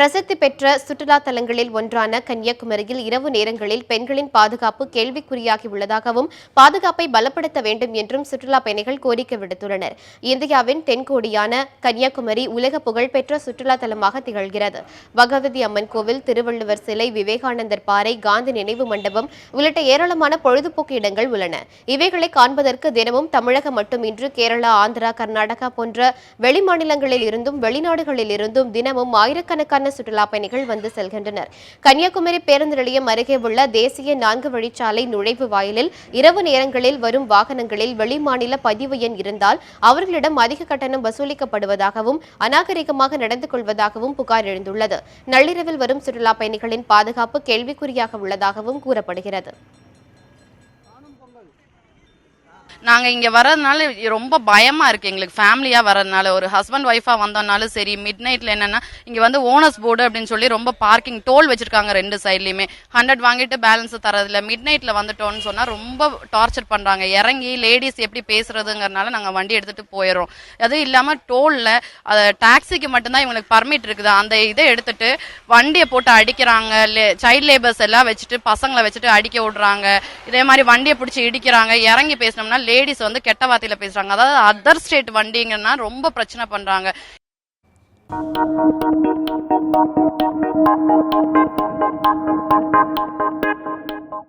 பிரசித்தி பெற்ற சுற்றுலா தலங்களில் ஒன்றான கன்னியாகுமரியில் இரவு நேரங்களில் பெண்களின் பாதுகாப்பு கேள்விக்குறியாகி உள்ளதாகவும் பாதுகாப்பை பலப்படுத்த வேண்டும் என்றும் சுற்றுலா பயணிகள் கோரிக்கை விடுத்துள்ளனர். இந்தியாவின் தென்கோடியான கன்னியாகுமரி உலக புகழ்பெற்ற சுற்றுலா தலமாக திகழ்கிறது. பகவதி அம்மன் கோவில் திருவள்ளுவர் சிலை விவேகானந்தர் பாறை காந்தி நினைவு மண்டபம் உள்ளிட்ட ஏராளமான பொழுதுபோக்கு இடங்கள் உள்ளன. இவைகளை காண்பதற்கு தினமும் தமிழகம் மட்டுமின்றி கேரளா ஆந்திரா கர்நாடகா போன்ற வெளிமாநிலங்களில் இருந்தும் வெளிநாடுகளில் இருந்தும் தினமும் ஆயிரக்கணக்கான சுற்றுலா பயணிகள் வந்து செல்கின்றனர். கன்னியாகுமரி பேருந்து நிலையம் அருகே உள்ள தேசிய நான்கு வழிச்சாலை நுழைவு வாயிலில் இரவு நேரங்களில் வரும் வாகனங்களில் வெளிமாநில பதிவு எண் இருந்தால் அவர்களிடம் அதிக கட்டணம் வசூலிக்கப்படுவதாகவும் அநாகரிகமாக நடந்து கொள்வதாகவும் புகார் எழுந்துள்ளது. நள்ளிரவில் வரும் சுற்றுலா பயணிகளின் பாதுகாப்பு கேள்விக்குறியாக உள்ளதாகவும் கூறப்படுகிறது. நாங்க இங்க வரதுனால ரொம்ப பயமா இருக்கு எங்களுக்கு ஃபேமிலியா வரதுனால ஒரு ஹஸ்பண்ட் ஒய்ஃபா வந்தோம்னாலும் சரி மிட் நைட்ல என்னன்னா இங்க வந்து ஓனர்ஸ் போர்டு அப்படின்னு சொல்லி ரொம்ப பார்க்கிங் டோல் வச்சிருக்காங்க ரெண்டு சைட்லயுமே ஹண்ட்ரட் வாங்கிட்டு பேலன்ஸ் தரதில்ல மிட் நைட்ல வந்துட்டோம்னு சொன்னா ரொம்ப டார்ச்சர் பண்றாங்க. இறங்கி லேடிஸ் எப்படி பேசுறதுங்கறனால நாங்க வண்டி எடுத்துட்டு போயிடுறோம். அதுவும் இல்லாம டோல்ல டாக்ஸிக்கு மட்டும்தான் இவங்களுக்கு பர்மிட் இருக்குது. அந்த இதை எடுத்துட்டு வண்டியை போட்டு அடிக்கிறாங்க. சைல்ட் லேபர்ஸ் எல்லாம் வச்சுட்டு பசங்களை வச்சுட்டு அடிக்க விடுறாங்க. இதே மாதிரி வண்டியை பிடிச்சி இடிக்கிறாங்க. இறங்கி பேசினோம்னா லேடிஸ் வந்து கெட்ட வார்த்தையில பேசுறாங்க. அதாவது அதர் ஸ்டேட் வண்டிங்கன்னா ரொம்ப பிரச்சனை பண்றாங்க.